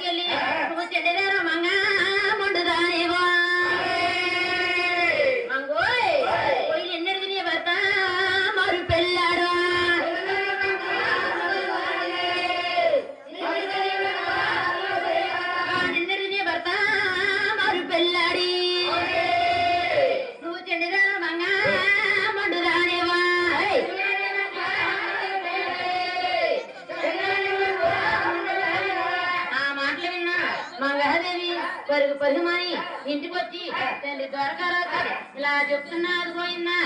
తల్లి నువ్వు చెడ్డదారా మంగా మా మంగళదేవి పరుగు పరుగుమని ఇంటికి వచ్చి తల్లి ద్వారకారావు ఇలా చెప్తున్నారు పోయిందా